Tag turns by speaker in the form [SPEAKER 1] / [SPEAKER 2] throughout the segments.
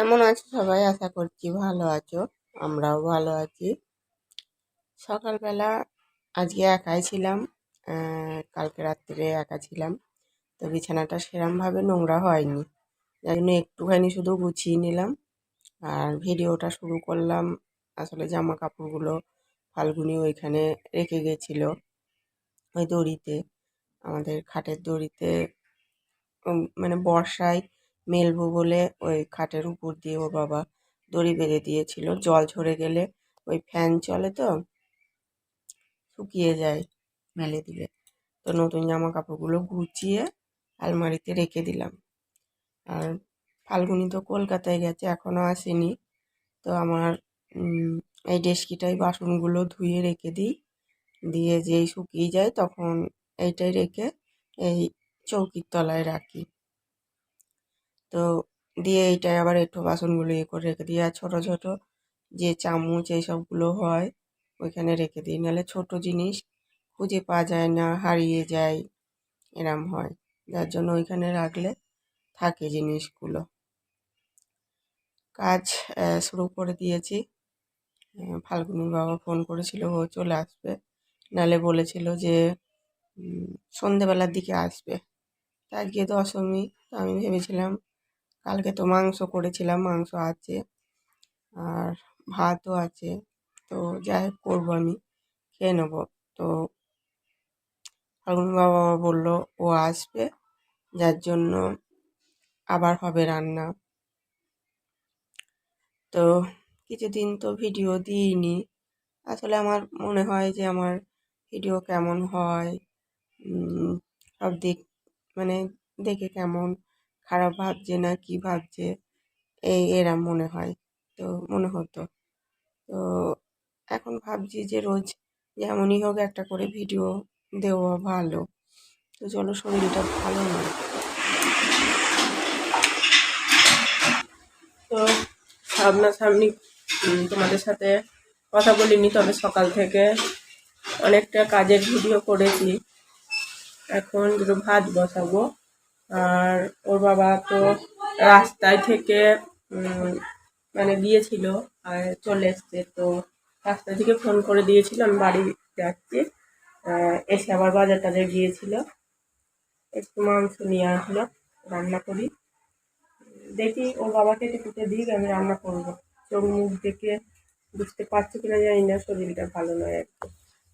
[SPEAKER 1] কেমন আছো? সবাই আশা করছি ভালো আছো। আমরাও ভালো আছি। সকালবেলা আজকে একাই ছিলাম কালকে রাত্রে একা ছিলাম। তো বিছানাটা সেরমভাবে নোংরা হয়নি। যার জন্য একটুখানি শুধু গুছিয়ে নিলাম আর ভিডিওটা শুরু করলাম। আসলে জামা কাপড়গুলো ফাল্গুনি ওইখানে রেখে গেছিল, ওই দড়িতে, আমাদের খাটের দড়িতে মানে বর্ষায় মেলবো বলে ওই খাটের উপর দিয়ে ওর বাবা দড়ি বেঁধে দিয়েছিল। জল ঝরে গেলে ওই ফ্যান চলে তো, শুকিয়ে যায় মেলে দিলে। তো নতুন জামা কাপড়গুলো গুছিয়ে আলমারিতে রেখে দিলাম। আর ফাল্গুনি তো কলকাতায় গেছে এখনও আসেনি। তো আমার এই ডেস্কিটাই বাসনগুলো ধুয়ে রেখে দিই। দিয়ে যেই শুকিয়ে যায় তখন এইটাই রেখে এই চৌকির তলায় রাখি। তো দিয়ে এইটাই আবার একটু বাসনগুলো ইয়ে করে রেখে দিই। আর ছোটো ছোটো যে চামচ এইসবগুলো হয়, ওইখানে রেখে দিই। নাহলে ছোটো জিনিস খুঁজে পাওয়া যায় না, হারিয়ে যায়, এরম হয়। যার জন্য ওইখানে রাখলে থাকে জিনিসগুলো। কাজ শুরু করে দিয়েছি। ফাল্গুনির বাবা ফোন করেছিল, ও চলে আসবে। নালে বলেছিল যে সন্ধেবেলার দিকে আসবে। আজকে দশমী তো আমি ভেবেছিলাম কালকে তো মাংস করেছিলাম, মাংস আছে আর ভাতও আছে। তো যাই হোক, করব আমি, খেয়ে নেব। তো ফাল্গুন বাবা বলল, ও আসবে, যার জন্য আবার হবে রান্না। তো কিছুদিন তো ভিডিও দিইনি। আসলে আমার মনে হয় যে আমার ভিডিও কেমন হয় সব দিক মানে দেখে কেমন খারাপ ভাবছে না কি ভাবছে? এই এরম মনে হয়। তো মনে হতো। তো এখন ভাবছি যে রোজ যেমনই হোক একটা করে ভিডিও দেওয়া ভালো। তো চলো শরীরটা ভালো না। তো সামনাসামনি তোমাদের সাথে কথা বলিনি, তবে সকাল থেকে অনেকটা কাজের ভিডিও করেছি। এখন দুটো ভাত বসাবো। আর ওর বাবা তো রাস্তায় থেকে মানে গিয়েছিল আর চলে এসছে। তো রাস্তা থেকে ফোন করে দিয়েছিল, আমি বাড়ি যাচ্ছি। এসে আবার বাজার টাজার গিয়েছিল। একটু মাংস নিয়ে আসলো, রান্না করি। দেখি ওর বাবাকে কেটে কুটে দিক, আমি রান্না করব। চোখ মুখ দেখে বুঝতে পারছি কিনা জানি না, শরীরটা ভালো নয় আর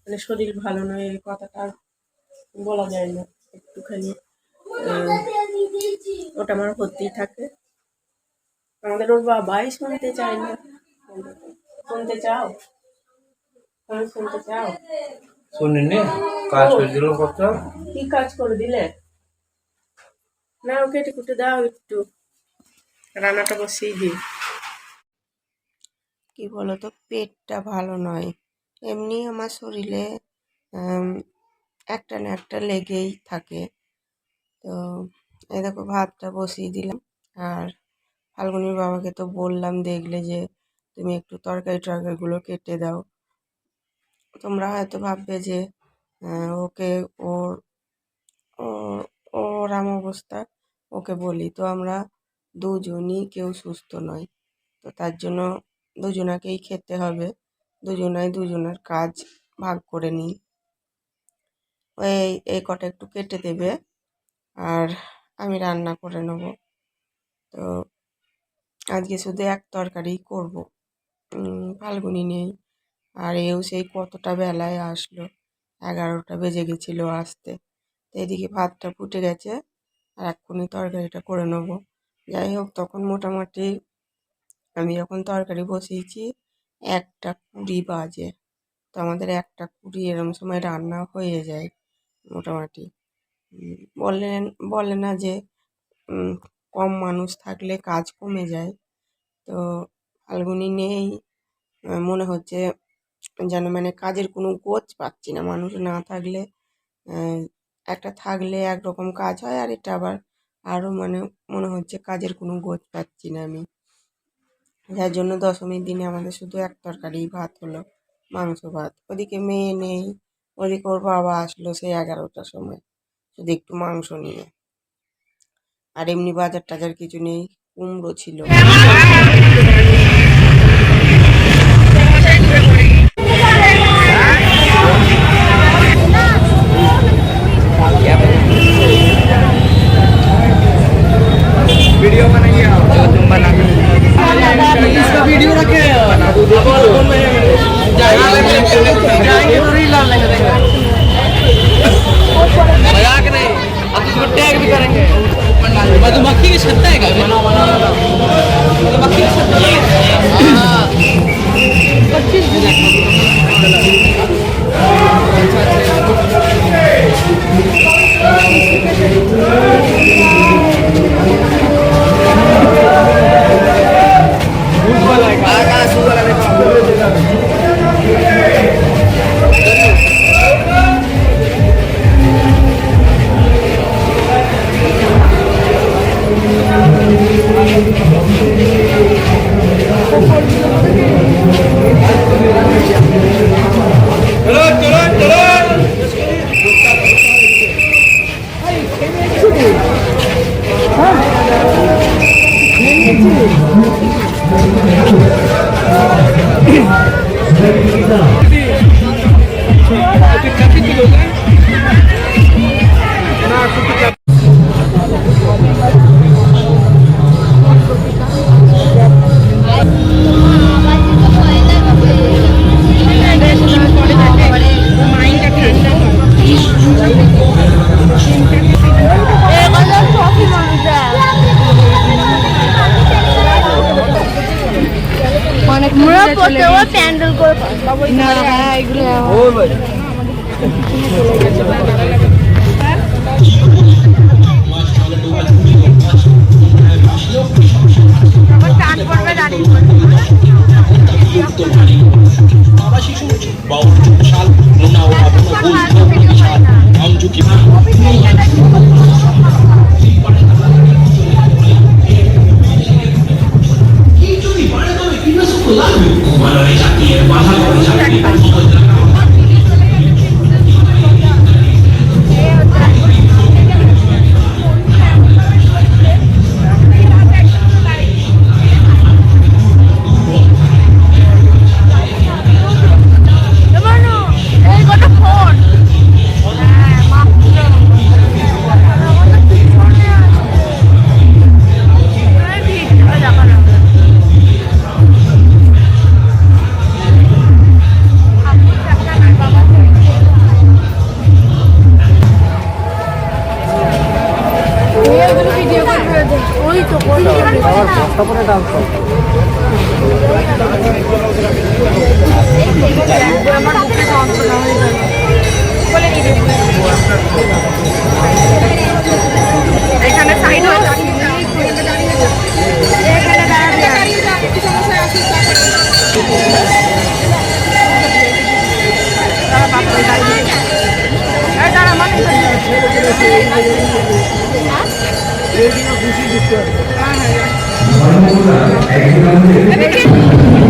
[SPEAKER 1] মানে শরীর ভালো নয় এই কথাটা বলা যায় না, একটুখানি। ওটা আমার হতেই থাকে। আমাদের ওর বাবাই শুনতে চায় না। শুনতে চাও? তুমি শুনতে চাও?
[SPEAKER 2] শুনিনি। কাজ করে দিল কত?
[SPEAKER 1] কি কাজ করে দিলে? না ও কেটে কুটে দাও একটু। রান্নাটা বসিয়ে দিই। কি বলতো পেটটা ভালো নয়। এমনি আমার শরীরে একটা না একটা লেগেই থাকে। তো এই দেখো ভাতটা বসিয়ে দিলাম। আর ফাল্গুনির বাবাকে তো বললাম, দেখলে যে তুমি একটু তরকারি টরকারিগুলো কেটে দাও। তোমরা হয়তো ভাববে যে ওকে ওর ওর ওরাম অবস্থা, ওকে বলি। তো আমরা দুজনই কেউ সুস্থ নয় তো তার জন্য দুজনাকেই খেতে হবে। দুজনাই দুজনের কাজ ভাগ করে নিই। ওই এই কটা একটু কেটে দেবে। আর আমি রান্না করে নেব। তো আজকে শুধু এক তরকারি করব। ফাল্গুনি নেই। আর এও সেই কতটা বেলায় আসলো। এগারোটা বেজে গেছিল আসতে। তো এদিকে ভাতটা ফুটে গেছে। আর এক্ষুনি তরকারিটা করে নেব। যাই হোক, তখন মোটামুটি আমি যখন তরকারি বসিয়েছি, একটা কুড়ি বাজে। তো আমাদের একটা কুড়ি এরম সময় রান্না হয়ে যায় মোটামুটি। উম, বললেন বলে না যে কম মানুষ থাকলে কাজ কমে যায়। তো ফাল্গুনি নেই মনে হচ্ছে যেন মানে কাজের কোনো গোছ পাচ্ছি না। মানুষ না থাকলে একটা থাকলে একরকম কাজ হয় আর এটা আবার আরও মানে মনে হচ্ছে কাজের কোনো গোছ পাচ্ছি না আমি। যার জন্য দশমীর দিনে আমাদের শুধু এক তরকারি ভাত হলো মাংস ভাত। ওদিকে মেয়ে নেই ওদিকে ওর বাবা আসলো সেই এগারোটার সময়। যদি একটু মাংস নিয়ে। আর এমনি বাজার টাজার কিছু নেই কুমড়ো ছিল।
[SPEAKER 2] Video Thank you.
[SPEAKER 3] Thank you. Pandal করে। না হ্যাঁ এগুলো এই যন্ত্রণা হয়ে যাবে বলে নিবি এখানে সাইড দাঁড়া মানে কি হলো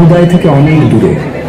[SPEAKER 3] সমুদায় থেকে অনেক দূরে।